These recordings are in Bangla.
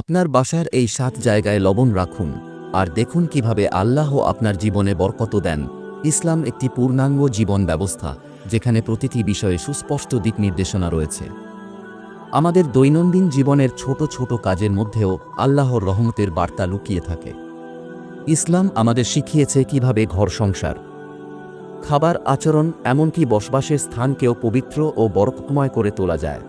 আপনার বাসার এই সাত জায়গায় লবণ রাখুন, আর দেখুন কীভাবে আল্লাহ আপনার জীবনে বরকত দেন। ইসলাম একটি পূর্ণাঙ্গ জীবন ব্যবস্থা, যেখানে প্রতিটি বিষয়ে সুস্পষ্ট দিক নির্দেশনা রয়েছে। আমাদের দৈনন্দিন জীবনের ছোট ছোট কাজের মধ্যেও আল্লাহর রহমতের বার্তা লুকিয়ে থাকে। ইসলাম আমাদের শিখিয়েছে কীভাবে ঘর সংসার। খাবার আচরণ এমনকি বসবাসের স্থানকেও পবিত্র ও বরকতময় করে তোলা যায়।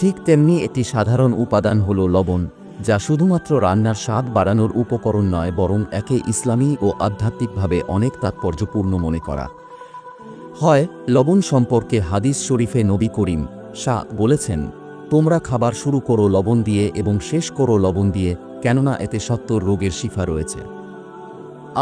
ঠিক তেমনি একটি সাধারণ উপাদান হল লবণ, যা শুধুমাত্র রান্নার স্বাদ বাড়ানোর উপকরণ নয়, বরং একে ইসলামী ও আধ্যাত্মিকভাবে অনেক তাৎপর্যপূর্ণ মনে করা। হয়, লবণ সম্পর্কে হাদিস শরীফে নবী করিম শাহ বলেছেন, তোমরা খাবার শুরু করো লবণ দিয়ে এবং শেষ করো লবণ দিয়ে, কেননা এতে সত্তর রোগের শিফা রয়েছে।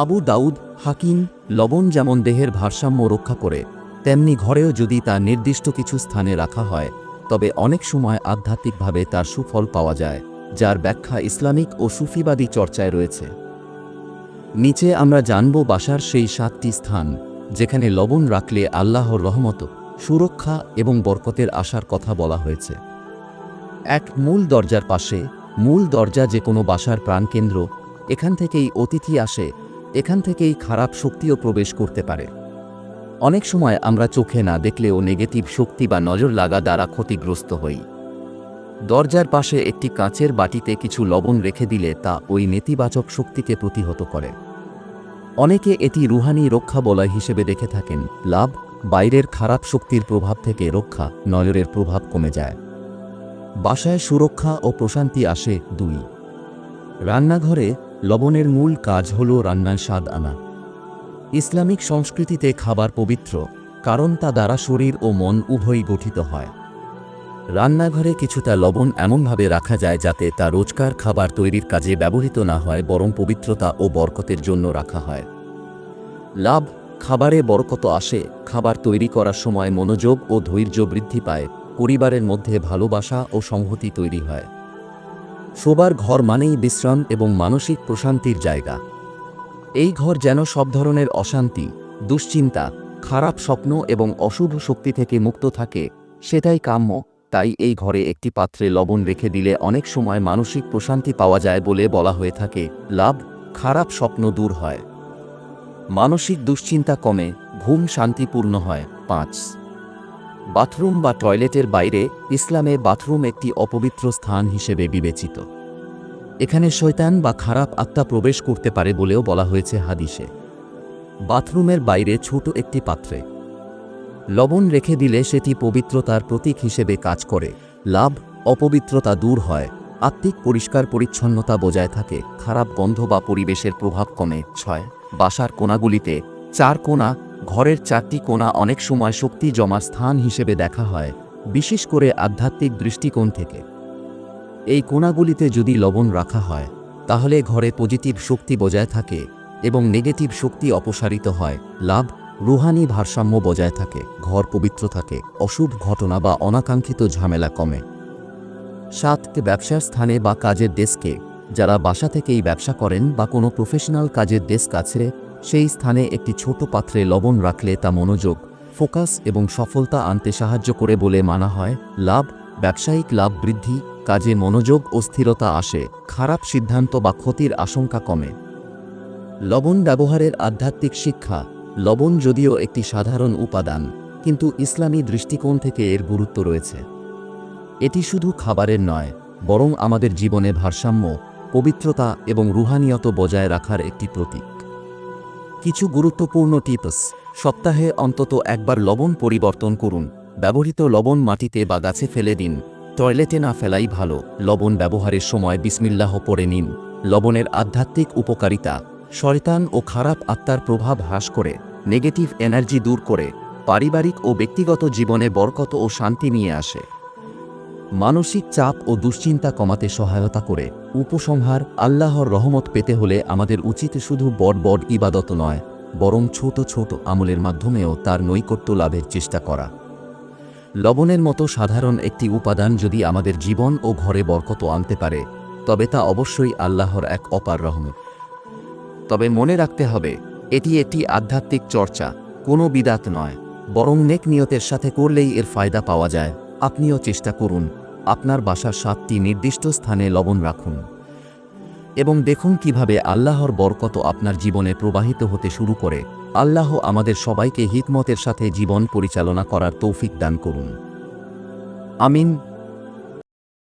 আবু দাউদ, হাকিম, লবণ যেমন দেহের ভারসাম্য রক্ষা করে, তেমনি ঘরেও যদি তা নির্দিষ্ট কিছু স্থানে রাখা হয় তবে অনেক সময় আধ্যাত্মিকভাবে তার সুফল পাওয়া যায়, যার ব্যাখ্যা ইসলামিক ও সুফিবাদী চর্চায় রয়েছে। নিচে আমরা জানব বাসার সেই সাতটি স্থান, যেখানে লবণ রাখলে আল্লাহর রহমত, সুরক্ষা এবং বরকতের আশার কথা বলা হয়েছে। এক মূল দরজার পাশে, মূল দরজা যে কোনো বাসার প্রাণকেন্দ্র, এখান থেকেই অতিথি আসে, এখান থেকেই খারাপ শক্তিও প্রবেশ করতে পারে। অনেক সময় আমরা চোখে না দেখলেও নেগেটিভ শক্তি বা নজর লাগা দ্বারা ক্ষতিগ্রস্ত হই। দরজার পাশে একটি কাঁচের বাটিতে কিছু লবণ রেখে দিলে তা ওই নেতিবাচক শক্তিকে প্রতিহত করে। অনেকে এটি রুহানি রক্ষা বলয় হিসেবে দেখে থাকেন। লাভ, বাইরের খারাপ শক্তির প্রভাব থেকে রক্ষা, নজরের প্রভাব কমে যায়। বাসায় সুরক্ষা ও প্রশান্তি আসে দুই। রান্নাঘরে লবণের মূল কাজ হল রান্নার স্বাদ আনা। ইসলামিক সংস্কৃতিতে খাবার পবিত্র, কারণ তা দ্বারা শরীর ও মন উভয়ই গঠিত হয়। রান্নাঘরে কিছুটা লবণ এমনভাবে রাখা যায় যাতে তা রোজকার খাবার তৈরির কাজে ব্যবহৃত না হয়, বরং পবিত্রতা ও বরকতের জন্য রাখা হয়। লাভ, খাবারে বরকত আসে, খাবার তৈরি করার সময় মনোযোগ ও ধৈর্য বৃদ্ধি পায়, পরিবারের মধ্যে ভালোবাসা ও সংহতি তৈরি হয়। শোবার ঘর মানেই বিশ্রাম এবং মানসিক প্রশান্তির জায়গা। এই ঘর যেন সব ধরনের অশান্তি, দুশ্চিন্তা, খারাপ স্বপ্ন এবং অশুভ শক্তি থেকে মুক্ত থাকে, সেটাই কাম্য। তাই এই ঘরে একটি পাত্রে লবণ রেখে দিলে অনেক সময় মানসিক প্রশান্তি পাওয়া যায় বলে বলা হয়ে থাকে। লাভ, খারাপ স্বপ্ন দূর হয়। মানসিক দুশ্চিন্তা কমে, ঘুম শান্তিপূর্ণ হয়। পাঁচ। বাথরুম বা টয়লেটের বাইরে ইসলামে বাথরুম একটি অপবিত্র স্থান হিসেবে বিবেচিত। এখানে শয়তান বা খারাপ আত্মা প্রবেশ করতে পারে বলেও বলা হয়েছে হাদিসে। বাথরুমের বাইরে ছোট একটি পাত্রে। লবণ রেখে দিলে সেটি পবিত্রতার প্রতীক হিসেবে কাজ করে। লাভ, অপবিত্রতা দূর হয়। আত্মিক পরিষ্কার পরিচ্ছন্নতা বজায় থাকে। খারাপ গন্ধ বা পরিবেশের প্রভাব কমে। ছয়, বাসার কোণাগুলিতে চার কোণা ঘরের চারটি কোণা অনেক সময় শক্তি জমা স্থান হিসেবে দেখা হয়, বিশেষ করে আধ্যাত্মিক দৃষ্টিকোণ থেকে। এই কোণাগুলিতে যদি লবণ রাখা হয়, তাহলে ঘরে পজিটিভ শক্তি বজায় থাকে এবং নেগেটিভ শক্তি অপসারিত হয়। লাভ, রুহানি ভারসাম্য বজায় থাকে, ঘর পবিত্র থাকে, অশুভ ঘটনা বা অনাকাঙ্ক্ষিত ঝামেলা কমে। সাত, ব্যবসার স্থানে বা কাজের ডেস্কে, যারা বাসা থেকেই ব্যবসা করেন বা কোনো প্রফেশনাল কাজের ডেস্ক আছে, সেই স্থানে একটি ছোট পাত্রে লবণ রাখলে তা মনোযোগ, ফোকাস এবং সফলতা আনতে সাহায্য করে বলে মানা হয়। লাভ, ব্যবসায়িক লাভ বৃদ্ধি কাজে মনোযোগ ও স্থিরতা আসে, খারাপ সিদ্ধান্ত বা ক্ষতির আশঙ্কা কমে। লবণ ব্যবহারের আধ্যাত্মিক শিক্ষা, লবণ যদিও একটি সাধারণ উপাদান, কিন্তু ইসলামী দৃষ্টিকোণ থেকে এর গুরুত্ব রয়েছে। এটি শুধু খাবারের নয়, বরং আমাদের জীবনে ভারসাম্য, পবিত্রতা এবং রুহানিয়ত বজায় রাখার একটি প্রতীক। কিছু গুরুত্বপূর্ণ টিপস। সপ্তাহে অন্তত একবার লবণ পরিবর্তন করুন। ব্যবহৃত লবণ মাটিতে বা গাছে ফেলে দিন। টয়লেটে না ফেলাই ভালো। লবণ ব্যবহারের সময় বিসমিল্লাহ পড়ে নিন। লবণের আধ্যাত্মিক উপকারিতা। শয়তান ও খারাপ আত্মার প্রভাব হ্রাস করে, নেগেটিভ এনার্জি দূর করে, পারিবারিক ও ব্যক্তিগত জীবনে বরকত ও শান্তি নিয়ে আসে। মানসিক চাপ ও দুশ্চিন্তা কমাতে সহায়তা করে। উপসংহার, আল্লাহর রহমত পেতে হলে আমাদের উচিত শুধু বড় বড় ইবাদত নয়, বরং ছোট ছোট আমলের মাধ্যমেও তার নৈকট্য লাভের চেষ্টা করা। লবণের মতো সাধারণ একটি উপাদান যদি আমাদের জীবন ও ঘরে বরকত আনতে পারে, তবে তা অবশ্যই আল্লাহর এক অপার রহমত। তবে মনে রাখতে হবে, এটি একটি আধ্যাত্মিক চর্চা, কোনো বিদাত নয়, বরং নেক নিয়তের সাথে করলেই এর ফায়দা পাওয়া যায়। আপনিও চেষ্টা করুন, আপনার বাসার সাতটি নির্দিষ্ট স্থানে লবণ রাখুন। এবং দেখুন কীভাবে আল্লাহর বরকত আপনার জীবনে প্রবাহিত হতে শুরু করে। আল্লাহ আমাদের সবাইকে হিকমতের সাথে জীবন পরিচালনা করার তৌফিক দান করুন। আমিন।